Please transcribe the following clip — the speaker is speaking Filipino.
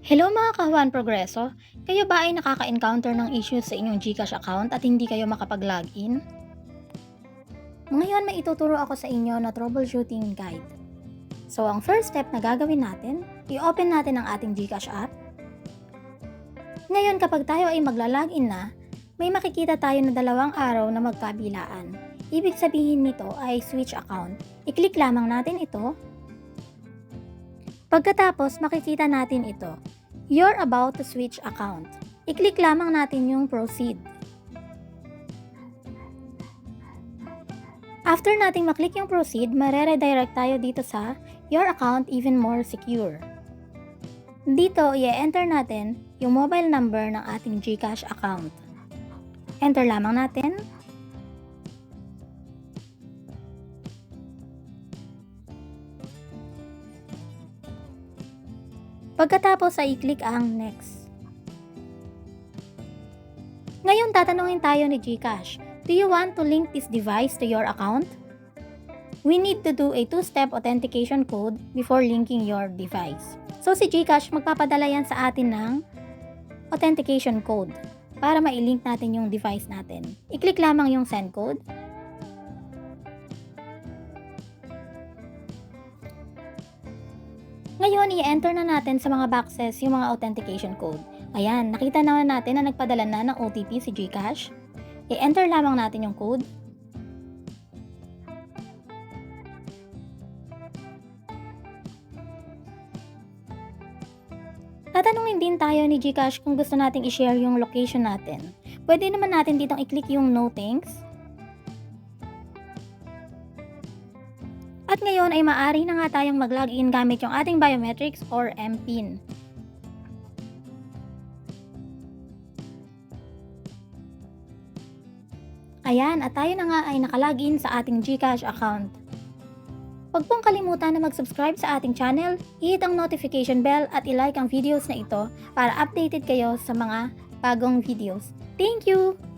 Hello mga kahuan progreso! Kayo ba ay nakaka-encounter ng issues sa inyong GCash account at hindi kayo makapag-login? Ngayon may ituturo ako sa inyo na troubleshooting guide. So ang first step na gagawin natin, i-open natin ang ating GCash app. Ngayon kapag tayo ay magla-login na, may makikita tayo na dalawang araw na magkabilaan. Ibig sabihin nito ay switch account. I-click lamang natin ito Pagkatapos, makikita natin ito. You're about to switch account. I-click lamang natin yung proceed. After nating maklik yung proceed, mareredirect tayo dito sa your account even more secure. Dito, i-enter natin yung mobile number ng ating GCash account. Enter lamang natin. Pagkatapos ay i-click ang next. Ngayon tatanungin tayo ni GCash, do you want to link this device to your account? We need to do a two-step authentication code before linking your device. So si GCash magpapadala yan sa atin ng authentication code para mailink natin yung device natin. I-click lamang yung send code. Ngayon, i-enter na natin sa mga boxes yung mga authentication code. Ayan, nakita naman natin na nagpadala na ng OTP si GCash. I-enter lamang natin yung code. Tatanungin din tayo ni GCash kung gusto nating i-share yung location natin. Pwede naman natin ditong i-click yung no thanks. At ngayon ay maaari na nga tayong mag-login gamit yung ating biometrics or MPIN. Ayan, at tayo na nga ay nakalagin sa ating GCash account. Huwag pong kalimutan na mag-subscribe sa ating channel, i-hit ang notification bell at i-like ang videos na ito para updated kayo sa mga bagong videos. Thank you!